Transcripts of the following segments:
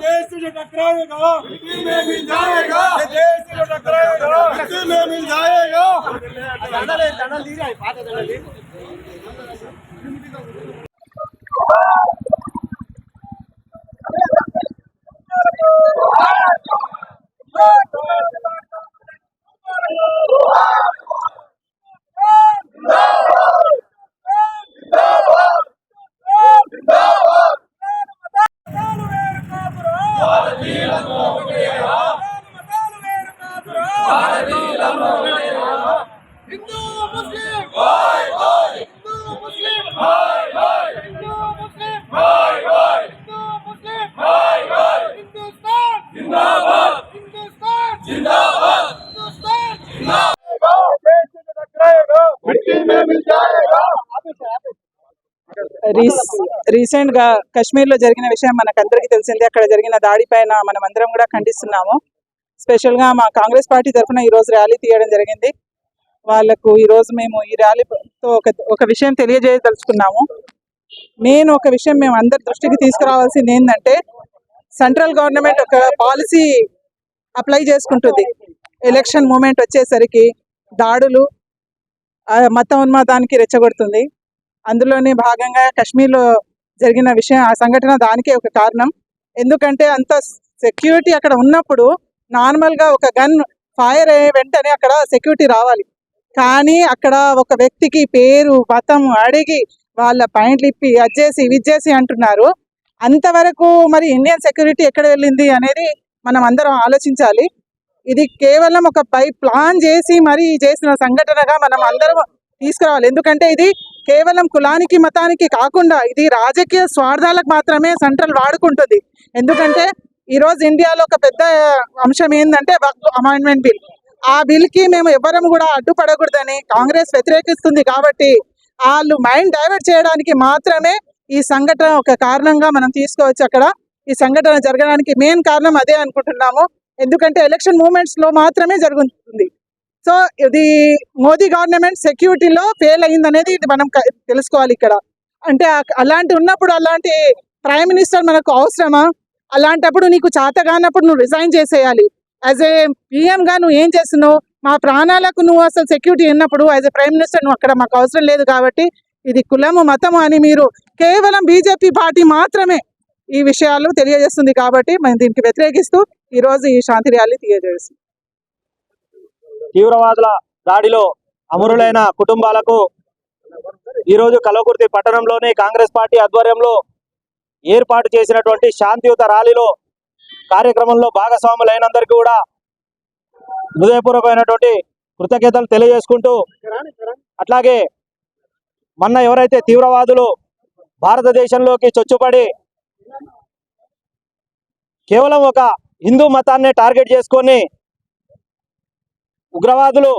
देश से टकराएगा मिट्टी में मिल जाएगा देश से टकराएगा मिट्टी में मिल जाएगा రీసెంట్గా కశ్మీర్లో జరిగిన విషయం మనకందరికీ తెలిసిందే. అక్కడ జరిగిన దాడి పైన మనం అందరం కూడా ఖండిస్తున్నాము. స్పెషల్గా మా కాంగ్రెస్ పార్టీ తరఫున ఈ రోజు ర్యాలీ తీయడం జరిగింది. వాళ్ళకు ఈ రోజు మేము ఈ ర్యాలీతో ఒక ఒక విషయం తెలియజేయదలుచుకున్నాము. నేను ఒక విషయం మేము అందరి దృష్టికి తీసుకురావాల్సింది ఏంటంటే సెంట్రల్ గవర్నమెంట్ ఒక పాలసీ అప్లై చేసుకుంటుంది. ఎలక్షన్ మూమెంట్ వచ్చేసరికి దాడులు మత ఉన్మాదానికి రెచ్చగొడుతుంది. అందులోనే భాగంగా కశ్మీర్లో జరిగిన విషయం ఆ సంఘటన దానికే ఒక కారణం. ఎందుకంటే అంత సెక్యూరిటీ అక్కడ ఉన్నప్పుడు నార్మల్గా ఒక గన్ ఫైర్ అయ్యే వెంటనే అక్కడ సెక్యూరిటీ రావాలి. కానీ అక్కడ ఒక వ్యక్తికి పేరు మతం అడిగి వాళ్ళ పాయింట్లు ఇప్పి అజ్జేసి విజ్జేసి అంటున్నారు. అంతవరకు మరి ఇండియన్ సెక్యూరిటీ ఎక్కడ వెళ్ళింది అనేది మనం అందరం ఆలోచించాలి. ఇది కేవలం ఒక పై ప్లాన్ చేసి మరి చేసిన సంఘటనగా మనం అందరం తీసుకురావాలి. ఎందుకంటే ఇది కేవలం కులానికి మతానికి కాకుండా ఇది రాజకీయ స్వార్థాలకు మాత్రమే సెంట్రల్ వాడుకుంటుంది. ఎందుకంటే ఈ రోజు ఇండియాలో ఒక పెద్ద అంశం ఏంటంటే అమెండ్మెంట్ బిల్. ఆ బిల్కి మేము ఎవరం కూడా అడ్డుపడకూడదని కాంగ్రెస్ వ్యతిరేకిస్తుంది కాబట్టి వాళ్ళు మైండ్ డైవర్ట్ చేయడానికి మాత్రమే ఈ సంఘటన ఒక కారణంగా మనం తీసుకోవచ్చు అక్కడ. ఈ సంఘటన జరగడానికి మెయిన్ కారణం అదే అనుకుంటున్నాము. ఎందుకంటే ఎలక్షన్ మూమెంట్స్లో మాత్రమే జరుగుతుంది. సో ఇది మోదీ గవర్నమెంట్ సెక్యూరిటీలో ఫెయిల్ అయింది అనేది ఇది మనం తెలుసుకోవాలి ఇక్కడ. అంటే అలాంటి ఉన్నప్పుడు అలాంటి ప్రైమ్ మినిస్టర్ మనకు అవసరమా? అలాంటప్పుడు నీకు చేత కానప్పుడు నువ్వు రిజైన్ చేసేయాలి. యాజ్ ఏ పిఎం గా నువ్వు ఏం చేస్తున్నావు? మా ప్రాణాలకు నువ్వు అసలు సెక్యూరిటీ ఉన్నప్పుడు యాజ్ ఏ ప్రైమ్ మినిస్టర్ నువ్వు అక్కడ మాకు అవసరం లేదు కాబట్టి ఇది కులము మతము అని మీరు కేవలం బీజేపీ పార్టీ మాత్రమే ఈ విషయాలు తెలియజేస్తుంది కాబట్టి మేము దీనికి వ్యతిరేకిస్తూ ఈ రోజు ఈ శాంతి ర్యాలీ తెలియజేస్తుంది తీవ్రవాదుల దాడిలో అమరులైన కుటుంబాలకు ఈరోజు కలవకుర్తి పట్టణంలోని కాంగ్రెస్ పార్టీ ఆధ్వర్యంలో ఏర్పాటు చేసినటువంటి శాంతియుత ర్యాలీలో కార్యక్రమంలో భాగస్వాములైనందరికీ కూడా హృదయపూర్వకమైనటువంటి కృతజ్ఞతలు తెలియజేసుకుంటూ అట్లాగే మొన్న ఎవరైతే తీవ్రవాదులు భారతదేశంలోకి చొచ్చుపడి కేవలం ఒక హిందూ మతాన్ని టార్గెట్ చేసుకొని ఉగ్రవాదులు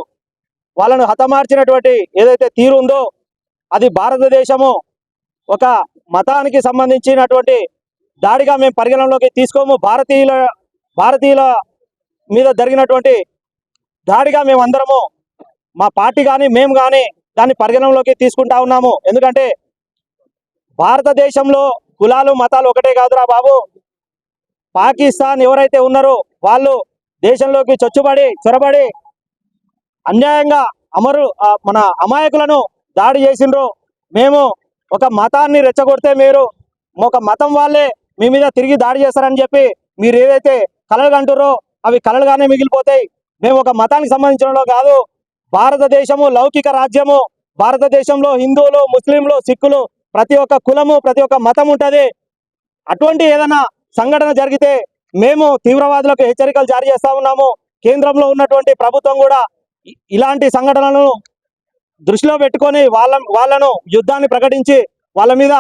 వాళ్ళను హతమార్చినటువంటి ఏదైతే తీరు ఉందో అది భారతదేశము ఒక మతానికి సంబంధించినటువంటి దాడిగా మేము పరిగణనలోకి తీసుకోము. భారతీయుల భారతీయుల మీద జరిగినటువంటి దాడిగా మేము అందరము మా పార్టీ కానీ మేము కానీ దాన్ని పరిగణనలోకి తీసుకుంటా ఉన్నాము. ఎందుకంటే భారతదేశంలో కులాలు మతాలు ఒకటే కాదురా బాబు. పాకిస్తాన్ ఎవరైతే ఉన్నారో వాళ్ళు దేశంలోకి చొచ్చుబడి చొరబడి అన్యాయంగా అమరు మన అమాయకులను దాడి చేసిండ్రు. మేము ఒక మతాన్ని రెచ్చగొడితే మీరు ఒక మతం వాళ్ళే మీ మీద తిరిగి దాడి చేస్తారని చెప్పి మీరు ఏదైతే కలలు కంటుర్రో అవి కలలుగానే మిగిలిపోతాయి. మేము ఒక మతానికి సంబంధించిన కాదు భారతదేశము లౌకిక రాజ్యము. భారతదేశంలో హిందువులు ముస్లింలు సిక్కులు ప్రతి ఒక్క కులము ప్రతి ఒక్క మతం ఉంటుంది. అటువంటి ఏదైనా సంఘటన జరిగితే మేము తీవ్రవాదులకు హెచ్చరికలు జారీ చేస్తా ఉన్నాము. కేంద్రంలో ఉన్నటువంటి ప్రభుత్వం కూడా ఇలాంటి సంఘటనలను దృష్టిలో పెట్టుకొని వాళ్ళ వాళ్ళను యుద్ధాన్ని ప్రకటించి వాళ్ళ మీద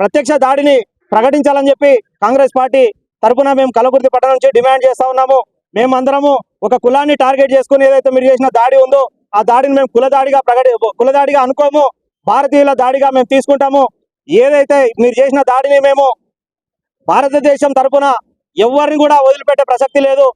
ప్రత్యక్ష దాడిని ప్రకటించాలని చెప్పి కాంగ్రెస్ పార్టీ తరపున మేము కలబుర్తి పట్టణం నుంచి డిమాండ్ చేస్తా ఉన్నాము. మేమందరము ఒక కులాన్ని టార్గెట్ చేసుకుని ఏదైతే మీరు చేసిన దాడి ఉందో ఆ దాడిని మేము కుల దాడిగా ప్రకటి కుల దాడిగా అనుకోము. భారతీయుల దాడిగా మేము తీసుకుంటాము. ఏదైతే మీరు చేసిన దాడిని మేము భారతదేశం తరపున ఎవరిని కూడా వదిలిపెట్టే ప్రసక్తి లేదు.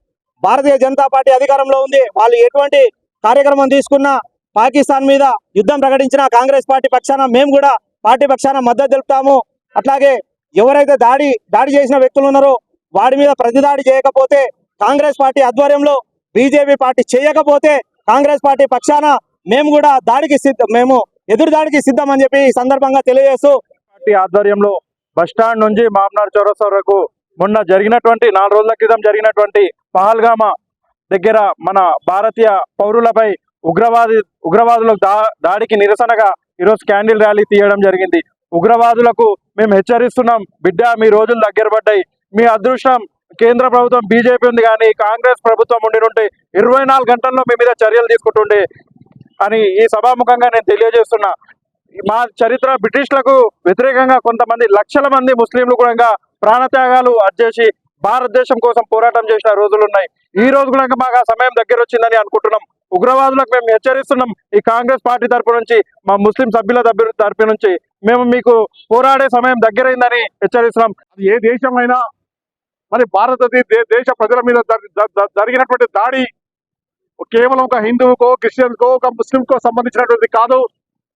భారతీయ జనతా పార్టీ అధికారంలో ఉంది. వాళ్ళు ఎటువంటి కార్యక్రమం తీసుకున్నా పాకిస్తాన్ మీద యుద్ధం ప్రకటించిన కాంగ్రెస్ పార్టీ పక్షాన మేము కూడా పార్టీ పక్షాన మద్దతు తెలుపుతాము. అట్లాగే ఎవరైతే దాడి దాడి చేసిన వ్యక్తులు ఉన్నారో వాడి మీద ప్రతిదాడి చేయకపోతే కాంగ్రెస్ పార్టీ ఆధ్వర్యంలో బీజేపీ పార్టీ చేయకపోతే కాంగ్రెస్ పార్టీ పక్షాన మేము కూడా దాడికి సిద్ధం మేము ఎదురు దాడికి సిద్ధం అని చెప్పి ఈ సందర్భంగా తెలియజేస్తూ పార్టీ ఆధ్వర్యంలో బస్టాండ్ నుంచి మామ్నార్ చౌరస్ వరకు మొన్న జరిగినటువంటి నాలుగు రోజుల క్రితం జరిగినటువంటి పహల్గామా దగ్గర మన భారతీయ పౌరులపై ఉగ్రవాది ఉగ్రవాదుల దా దాడికి నిరసనగా ఈరోజు క్యాండిల్ ర్యాలీ తీయడం జరిగింది. ఉగ్రవాదులకు మేము హెచ్చరిస్తున్నాం బిడ్డ మీ రోజులు దగ్గర పడ్డాయి. మీ అదృష్టం కేంద్ర ప్రభుత్వం బీజేపీ ఉంది కానీ కాంగ్రెస్ ప్రభుత్వం ఉండి ఉంటే ఇరవై నాలుగు గంటల్లో మీ మీద చర్యలు తీసుకుంటుండే అని ఈ సభాముఖంగా నేను తెలియజేస్తున్నా. మా చరిత్ర బ్రిటిష్లకు వ్యతిరేకంగా కొంతమంది లక్షల మంది ముస్లింలు కూడా ప్రాణత్యాగాలు చేసి భారతదేశం కోసం పోరాటం చేసిన రోజులు ఉన్నాయి. ఈ రోజు కూడా మాకు ఆ సమయం దగ్గర వచ్చిందని అనుకుంటున్నాం. ఉగ్రవాదులకు మేము హెచ్చరిస్తున్నాం. ఈ కాంగ్రెస్ పార్టీ తరపు నుంచి మా ముస్లిం సభ్యుల తరపు- నుంచి మేము మీకు పోరాడే సమయం దగ్గరైందని హెచ్చరిస్తున్నాం. ఏ దేశమైనా మరి భారతదేశ దేశ ప్రజల మీద జరిగినటువంటి దాడి కేవలం ఒక హిందువుకో క్రిస్టియన్కో ఒక ముస్లింకో సంబంధించినటువంటి కాదు.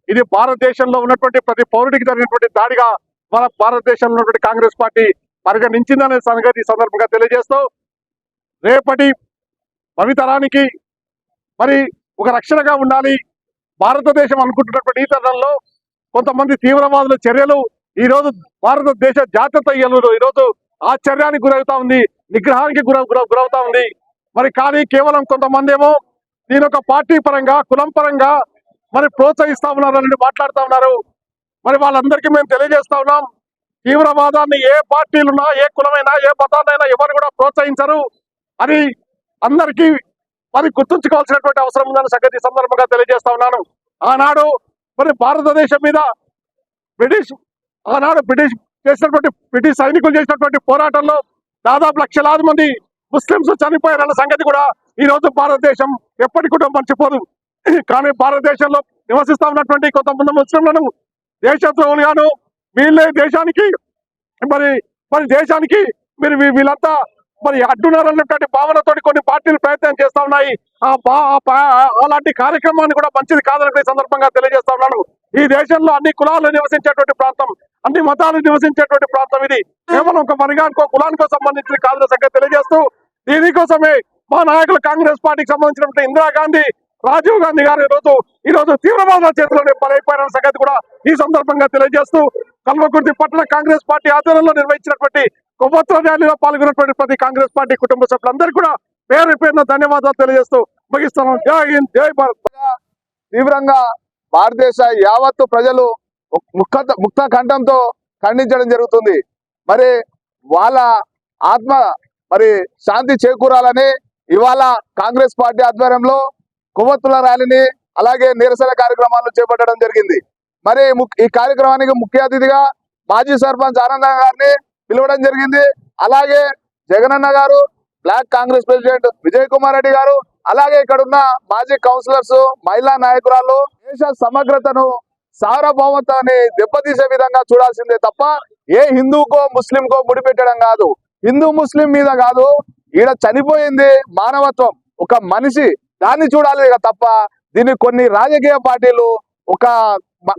ఇది భారతదేశంలో ఉన్నటువంటి ప్రతి పౌరుడికి జరిగినటువంటి దాడిగా మన భారతదేశంలో ఉన్నటువంటి కాంగ్రెస్ పార్టీ పరిగణించిందనే సంగతి సందర్భంగా తెలియజేస్తూ రేపటి భవితరానికి మరి ఒక రక్షణగా ఉండాలి. భారతదేశం అనుకుంటున్నటువంటి ఈ తరుణంలో కొంతమంది తీవ్రవాదుల చర్యలు ఈ రోజు భారతదేశ జాతీయత ఈ రోజు ఆశ్చర్యానికి గురవుతా ఉంది. నిగ్రహానికి గుర గుర- గురవుతా ఉంది. మరి కానీ కేవలం కొంతమంది ఏమో దీని ఒక పార్టీ పరంగా కులం పరంగా మరి ప్రోత్సహిస్తా ఉన్నారు అని మాట్లాడుతా ఉన్నారు. మరి వాళ్ళందరికీ మేము తెలియజేస్తా ఉన్నాం. తీవ్రవాదాన్ని ఏ పార్టీలున్నా ఏ కులమైనా ఏ మతాన్నైనా ఎవరు కూడా ప్రోత్సహించరు. అని అందరికీ మరి గుర్తుంచుకోవాల్సినటువంటి అవసరం ఉందని సంగతి సందర్భంగా తెలియజేస్తా ఉన్నాను. ఆనాడు మరి భారతదేశం మీద బ్రిటిష్ ఆనాడు బ్రిటిష్ చేసినటువంటి బ్రిటిష్ సైనికులు చేసినటువంటి పోరాటంలో దాదాపు లక్షలాది మంది ముస్లింస్ చనిపోయారన్న సంగతి కూడా ఈ రోజు భారతదేశం ఎప్పటికి కూడా మర్చిపోదు. కానీ భారతదేశంలో నివసిస్తా ఉన్నటువంటి కొంతమంది ముస్లింలను దేశద్రోహులుగాను వీళ్ళే దేశానికి మరి మరి దేశానికి మీరు వీళ్ళంతా మరి అడ్డున్నారన్నటువంటి భావనతోటి కొన్ని పార్టీలు ప్రయత్నం చేస్తా ఉన్నాయి. ఆ అలాంటి కార్యక్రమాన్ని కూడా మంచిది కాదని ఈ సందర్భంగా తెలియజేస్తా ఉన్నాను. ఈ దేశంలో అన్ని కులాలు నివసించేటువంటి ప్రాంతం అన్ని మతాలు నివసించేటువంటి ప్రాంతం ఇది. కేవలం ఒక వర్గానికో కులానికో సంబంధించిన కాదని సంగతి తెలియజేస్తూ దీనికోసమే మా నాయకులు కాంగ్రెస్ పార్టీకి సంబంధించినటువంటి ఇందిరాగాంధీ రాజీవ్ గాంధీ గారు ఈ రోజు ఈ రోజు తీవ్రవాద చేతిలోనే బలైపోయిన సంగతి కూడా ఈ సందర్భంగా తెలియజేస్తూ కల్వకుర్తి పట్ల కాంగ్రెస్ పార్టీ ఆధ్వర్యంలో నిర్వహించినటువంటి కొవ్వొత్తుల ర్యాలీలో పాల్గొన్నటువంటి ప్రతి కాంగ్రెస్ పార్టీ కుటుంబ సభ్యులందరూ కూడా పేరు పేరున ధన్యవాదాలు తెలియజేస్తూ ముగిస్తున్నాం. జై హింద్ జై భారత్. తీవ్రంగా భారతదేశ యావత్తు ప్రజలు ముక్త ముక్త కంఠంతో ఖండించడం జరుగుతుంది. మరి వాళ్ళ ఆత్మ మరి శాంతి చేకూరాలని ఇవాళ కాంగ్రెస్ పార్టీ ఆధ్వర్యంలో కొవ్వొత్తుల ర్యాలీని అలాగే నిరసన కార్యక్రమాలు చేపట్టడం జరిగింది. మరి ము- ఈ కార్యక్రమానికి ముఖ్య అతిథిగా మాజీ సర్పంచ్ ఆనంద గారిని పిలవడం జరిగింది. అలాగే జగనన్న గారు బ్లాక్ కాంగ్రెస్ ప్రెసిడెంట్ విజయ్ కుమార్ రెడ్డి గారు అలాగే ఇక్కడ ఉన్న మాజీ కౌన్సిలర్స్ మహిళా నాయకురాలు దేశ సమగ్రతను సార్వభౌమత్వాన్ని దెబ్బతీసే విధంగా చూడాల్సిందే తప్ప ఏ హిందూకో ముస్లింకో ముడిపెట్టడం కాదు. హిందూ ముస్లిం మీద కాదు. ఈడ చనిపోయింది మానవత్వం. ఒక మనిషి దాన్ని చూడాలి తప్ప. దీన్ని కొన్ని రాజకీయ పార్టీలు ఒక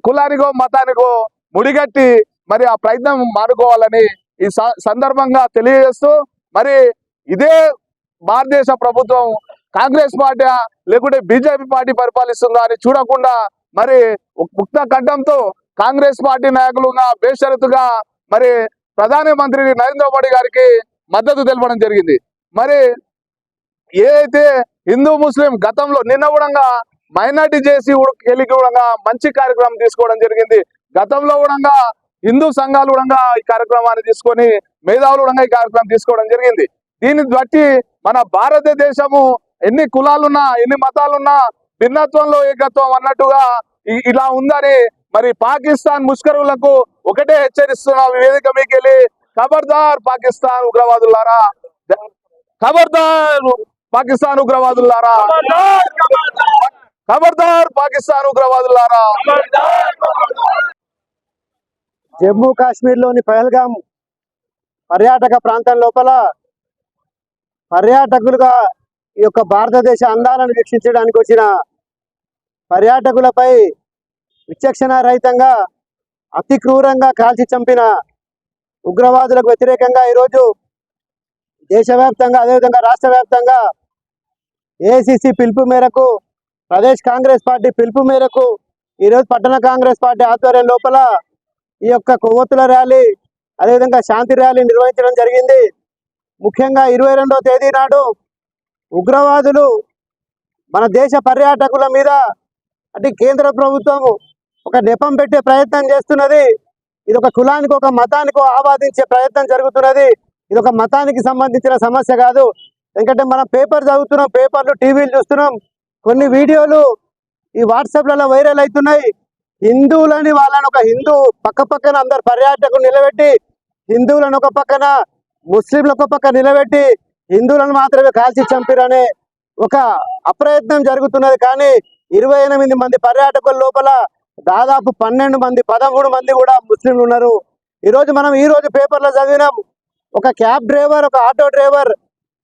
కులానికో మతానికో ముడిగట్టి మరి ఆ ప్రయత్నం మానుకోవాలని ఈ స- సందర్భంగా తెలియజేస్తూ మరి ఇదే భారతదేశ ప్రభుత్వం కాంగ్రెస్ పార్టీ లేకుంటే బీజేపీ పార్టీ పరిపాలిస్తుందా అని చూడకుండా మరి ముక్త కంఠంతో కాంగ్రెస్ పార్టీ నాయకులుగా బేషరతుగా మరి ప్రధానమంత్రి నరేంద్ర మోడీ గారికి మద్దతు తెలపడం జరిగింది. మరి ఏదైతే హిందూ ముస్లిం గతంలో నిన్న కూడా మైనార్టీ చేసి వెళ్ళి కూడా మంచి కార్యక్రమం తీసుకోవడం జరిగింది. గతంలో కూడా హిందూ సంఘాలు కూడా ఈ కార్యక్రమాన్ని తీసుకొని మేధావులు కూడా ఈ కార్యక్రమం తీసుకోవడం జరిగింది. దీన్ని బట్టి మన భారతదేశము ఎన్ని కులాలున్నా ఎన్ని మతాలున్నా భిన్నత్వంలో ఏకత్వం అన్నట్టుగా ఇలా ఉందని మరి పాకిస్తాన్ ముష్కరులకు ఒకటే హెచ్చరిస్తున్నా ఈ వేదిక ఖబర్దార్ పాకిస్తాన్ ఉగ్రవాదులారా. ఖబర్దార్ పాకిస్తాన్ ఉగ్రవాదులారా. ఖబర్దార్ పాకిస్తాన్ ఉగ్రవాదులారా. జమ్మూ కాశ్మీర్లోని పహల్గామ్ పర్యాటక ప్రాంతం లోపల పర్యాటకులుగా ఈ యొక్క భారతదేశ అందాలను వీక్షించడానికి వచ్చిన పర్యాటకులపై విచక్షణ రహితంగా అతి క్రూరంగా కాల్చి చంపిన ఉగ్రవాదులకు వ్యతిరేకంగా ఈరోజు దేశవ్యాప్తంగా అదేవిధంగా రాష్ట్ర వ్యాప్తంగా ఏసీసీ పిలుపు మేరకు ప్రదేశ్ కాంగ్రెస్ పార్టీ పిలుపు మేరకు ఈరోజు పట్టణ కాంగ్రెస్ పార్టీ ఆధ్వర్యం లోపల ఈ యొక్క కొవ్వొత్తుల ర్యాలీ అదేవిధంగా శాంతి ర్యాలీ నిర్వహించడం జరిగింది. ముఖ్యంగా ఇరవై రెండవ తేదీ నాడు ఉగ్రవాదులు మన దేశ పర్యాటకుల మీద అంటే కేంద్ర ప్రభుత్వం ఒక నెపం పెట్టే ప్రయత్నం చేస్తున్నది. ఇది ఒక కులానికి ఒక మతానికి ఆవాదించే ప్రయత్నం జరుగుతున్నది. ఇది ఒక మతానికి సంబంధించిన సమస్య కాదు. ఎందుకంటే మనం పేపర్ చదువుతున్నాం పేపర్లు టీవీలు చూస్తున్నాం. కొన్ని వీడియోలు ఈ వాట్సాప్లలో వైరల్ అవుతున్నాయి. హిందువులని వాళ్ళని ఒక హిందూ పక్క పక్కన అందరు పర్యాటకులు నిలబెట్టి హిందువులను ఒక పక్కన ముస్లింలు ఒక పక్క నిలబెట్టి హిందువులను మాత్రమే కాల్చి చంపిరనే ఒక అప్రయత్నం జరుగుతున్నది. కానీ ఇరవై ఎనిమిది మంది పర్యాటకుల లోపల దాదాపు పన్నెండు మంది పదమూడు మంది కూడా ముస్లింలు ఉన్నారు. ఈరోజు మనం ఈ రోజు పేపర్లో చదివినాం ఒక క్యాబ్ డ్రైవర్ ఒక ఆటో డ్రైవర్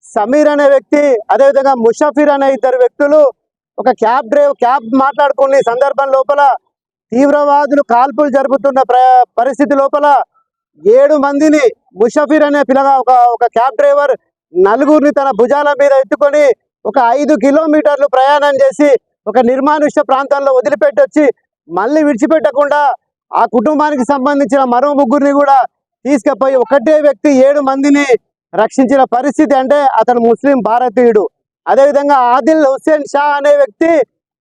సమీర్ అనే వ్యక్తి అదేవిధంగా ముషఫీర్ అనే ఇద్దరు వ్యక్తులు ఒక క్యాబ్ డ్రైవర్ క్యాబ్ మాట్లాడుకునే సందర్భం లోపల తీవ్రవాదులు కాల్పులు జరుపుతున్న ప్ర- పరిస్థితి లోపల ఏడు మందిని ముషఫీర్ అనే పిల్లగా ఒక ఒక క్యాబ్ డ్రైవర్ నలుగురిని తన భుజాల మీద ఎత్తుకొని ఒక ఐదు కిలోమీటర్లు ప్రయాణం చేసి ఒక నిర్మానుష్య ప్రాంతంలో వదిలిపెట్టి వచ్చి మళ్ళీ విడిచిపెట్టకుండా ఆ కుటుంబానికి సంబంధించిన మరో ముగ్గురిని కూడా తీసుకుపోయి ఒకటే వ్యక్తి ఏడు మందిని రక్షించిన పరిస్థితి అంటే అతను ముస్లిం భారతీయుడు. అదేవిధంగా ఆదిల్ హుస్సేన్ షా అనే వ్యక్తి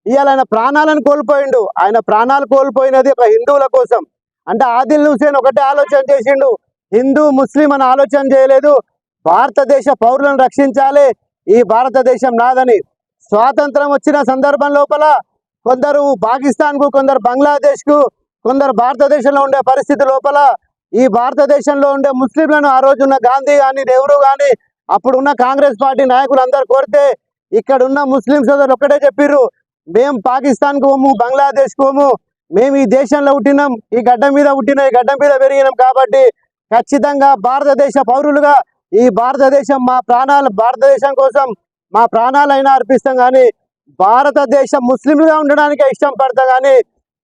ఇవాళ ఆయన ప్రాణాలను కోల్పోయిండు. ఆయన ప్రాణాలు కోల్పోయినది ఒక హిందువుల కోసం. అంటే ఆదిల్ హుస్సేన్ ఒకటే ఆలోచన చేసిండు. హిందూ ముస్లిం అని ఆలోచన చేయలేదు. భారతదేశ పౌరులను రక్షించాలి. ఈ భారతదేశం నాదని. స్వాతంత్రం వచ్చిన సందర్భం లోపల కొందరు పాకిస్తాన్కు కొందరు బంగ్లాదేశ్కు కొందరు భారతదేశంలో ఉండే పరిస్థితి లోపల ఈ భారతదేశంలో ఉండే ముస్లింలను ఆ రోజున్న గాంధీ గాని నెహ్రూ కానీ అప్పుడున్న కాంగ్రెస్ పార్టీ నాయకులు అందరు కోరితే ఇక్కడ ఉన్న ముస్లిం సోదరులు ఒక్కటే చెప్పిర్రు మేము పాకిస్తాన్ పోము బంగ్లాదేశ్ పోము మేము ఈ దేశంలో పుట్టినాం ఈ గడ్డ మీద పుట్టిన ఈ గడ్డ మీద పెరిగినాం కాబట్టి ఖచ్చితంగా భారతదేశ పౌరులుగా ఈ భారతదేశం మా ప్రాణాలు భారతదేశం కోసం మా ప్రాణాలైనా అర్పిస్తాం కానీ భారతదేశం ముస్లింలుగా ఉండడానికే ఇష్టం పడతాం కానీ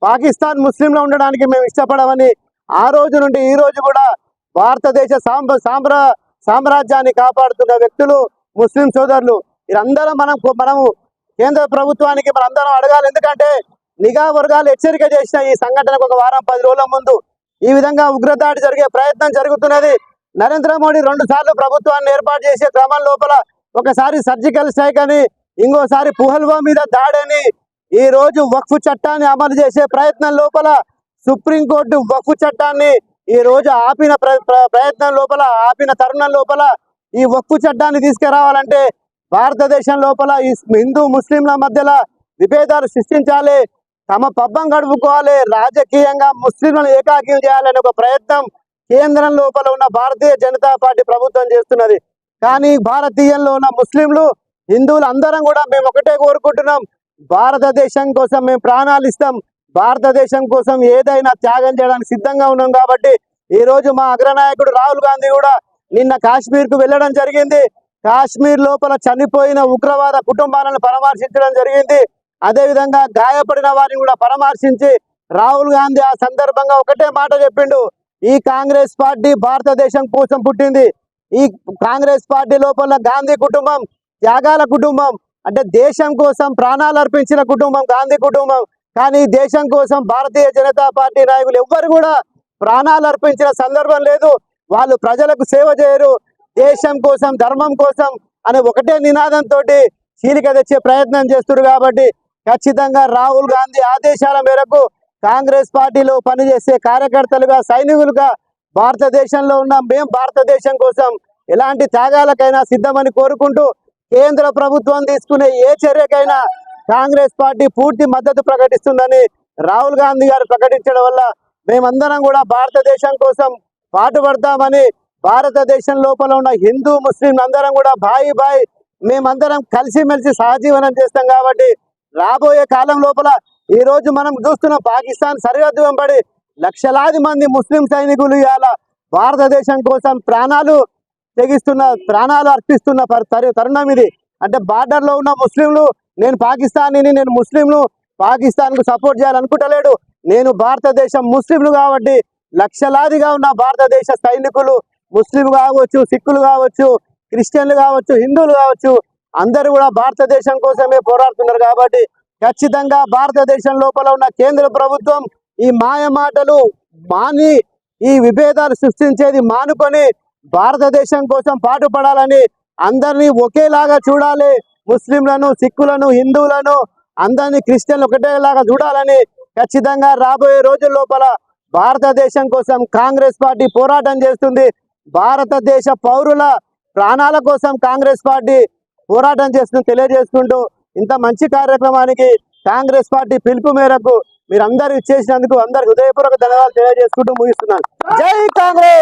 పాకిస్తాన్ ముస్లింలో ఉండడానికి మేము ఇష్టపడమని ఆ రోజు నుండి ఈ రోజు కూడా భారతదేశ సాంబ సామ్రా సామ్రాజ్యాన్ని కాపాడుతున్న వ్యక్తులు ముస్లిం సోదరులు. వీరందరం మనం మనము కేంద్ర ప్రభుత్వానికి మనందరం అడగాలి. ఎందుకంటే నిఘా వర్గాలు హెచ్చరిక చేసిన ఈ సంఘటనకు ఒక వారం పది రోజుల ముందు ఈ విధంగా ఉగ్రదాడి జరిగే ప్రయత్నం జరుగుతున్నది. నరేంద్ర మోడీ రెండు సార్లు ప్రభుత్వాన్ని ఏర్పాటు చేసే క్రమం లోపల ఒకసారి సర్జికల్ స్ట్రైక్ అని ఇంకోసారి పుహల్వా మీద దాడని ఈ రోజు వక్ఫ్ చట్టాన్ని అమలు చేసే ప్రయత్నం లోపల సుప్రీంకోర్టు వక్ఫ్ చట్టాన్ని ఈ రోజు ఆపిన ప్ర- ప్రయత్నం లోపల ఆపిన తరుణం లోపల ఈ వక్ఫ్ చట్టాన్ని తీసుకురావాలంటే భారతదేశం లోపల ఈ హిందూ ముస్లింల మధ్యలో విభేదాలు సృష్టించాలి. తమ పబ్బం గడుపుకోవాలి. రాజకీయంగా ముస్లింలను ఏకాకిలు చేయాలనే ఒక ప్రయత్నం కేంద్రం లోపల ఉన్న భారతీయ జనతా పార్టీ ప్రభుత్వం చేస్తున్నది. కానీ భారతీయంలో ఉన్న ముస్లింలు హిందువులు అందరం కూడా మేము ఒకటే కోరుకుంటున్నాం. భారతదేశం కోసం మేము ప్రాణాలు ఇస్తాం. భారతదేశం కోసం ఏదైనా త్యాగం చేయడానికి సిద్ధంగా ఉన్నాం కాబట్టి ఈ రోజు మా అగ్రనాయకుడు రాహుల్ గాంధీ కూడా నిన్న కాశ్మీర్కు వెళ్ళడం జరిగింది. కాశ్మీర్ లోపల చనిపోయిన ఉగ్రవాద కుటుంబాలను పరామర్శించడం జరిగింది. అదే విధంగా గాయపడిన వారిని కూడా పరామర్శించి రాహుల్ గాంధీ ఆ సందర్భంగా ఒకటే మాట చెప్పిండు. ఈ కాంగ్రెస్ పార్టీ భారతదేశం కోసం పుట్టింది. ఈ కాంగ్రెస్ పార్టీ లోపల గాంధీ కుటుంబం త్యాగాల కుటుంబం అంటే దేశం కోసం ప్రాణాలు అర్పించిన కుటుంబం గాంధీ కుటుంబం. కానీ దేశం కోసం భారతీయ జనతా పార్టీ నాయకులు ఎవ్వరు కూడా ప్రాణాలు అర్పించిన సందర్భం లేదు. వాళ్ళు ప్రజలకు సేవ చేయరు. దేశం కోసం ధర్మం కోసం అనే ఒకటే నినాదంతో చీలిక తెచ్చే ప్రయత్నం చేస్తున్నారు కాబట్టి ఖచ్చితంగా రాహుల్ గాంధీ ఆదేశాల మేరకు కాంగ్రెస్ పార్టీలో పనిచేసే కార్యకర్తలుగా సైనికులుగా భారతదేశంలో ఉన్న మేము భారతదేశం కోసం ఎలాంటి త్యాగాలకైనా సిద్ధమని కోరుకుంటూ కేంద్ర ప్రభుత్వం తీసుకునే ఏ చర్యకైనా కాంగ్రెస్ పార్టీ పూర్తి మద్దతు ప్రకటిస్తుందని రాహుల్ గాంధీ గారు ప్రకటించడం వల్ల మేమందరం కూడా భారతదేశం కోసం పాటుపడతామని భారతదేశం లోపల ఉన్న హిందూ ముస్లిం అందరం కూడా బాయి బాయి మేమందరం కలిసిమెలిసి సహజీవనం చేస్తాం కాబట్టి రాబోయే కాలం లోపల ఈ రోజు మనం చూస్తున్న పాకిస్తాన్ సరిహద్దు వెంబడి లక్షలాది మంది ముస్లిం సైనికులు ఇవాళ భారతదేశం కోసం ప్రాణాలు తెగిస్తున్న ప్రాణాలు అర్పిస్తున్న తరుణం ఇది. అంటే బార్డర్లో ఉన్న ముస్లింలు నేను పాకిస్తానీని నేను ముస్లింను పాకిస్తాన్కు సపోర్ట్ చేయాలనుకుంటలేడు. నేను భారతదేశం ముస్లింలు కాబట్టి లక్షలాదిగా ఉన్న భారతదేశ సైనికులు ముస్లింలు కావచ్చు సిక్కులు కావచ్చు క్రిస్టియన్లు కావచ్చు హిందువులు కావచ్చు అందరూ కూడా భారతదేశం కోసమే పోరాడుతున్నారు కాబట్టి ఖచ్చితంగా భారతదేశం లోపల ఉన్న కేంద్ర ప్రభుత్వం ఈ మాయ మాటలు మాని ఈ విభేదాలు సృష్టించేది మానుకొని భారతదేశం కోసం పాటుపడాలని అందరినీ ఒకేలాగా చూడాలి. ముస్లింలను సిక్కులను హిందువులను అందరినీ క్రిస్టియన్లు ఒకటేలాగా చూడాలని ఖచ్చితంగా రాబోయే రోజుల లోపల భారతదేశం కోసం కాంగ్రెస్ పార్టీ పోరాటం చేస్తుంది. భారతదేశ పౌరుల ప్రాణాల కోసం కాంగ్రెస్ పార్టీ పోరాటం చేస్తుంది తెలియజేసుకుంటూ ఇంత మంచి కార్యక్రమానికి కాంగ్రెస్ పార్టీ పిలుపు మేరకు మీరు అందరూ ఇచ్చేసినందుకు అందరు హృదయపూర్వక ధన్యవాదాలు తెలియజేసుకుంటూ ముగిస్తున్నాను. జై కాంగ్రెస్!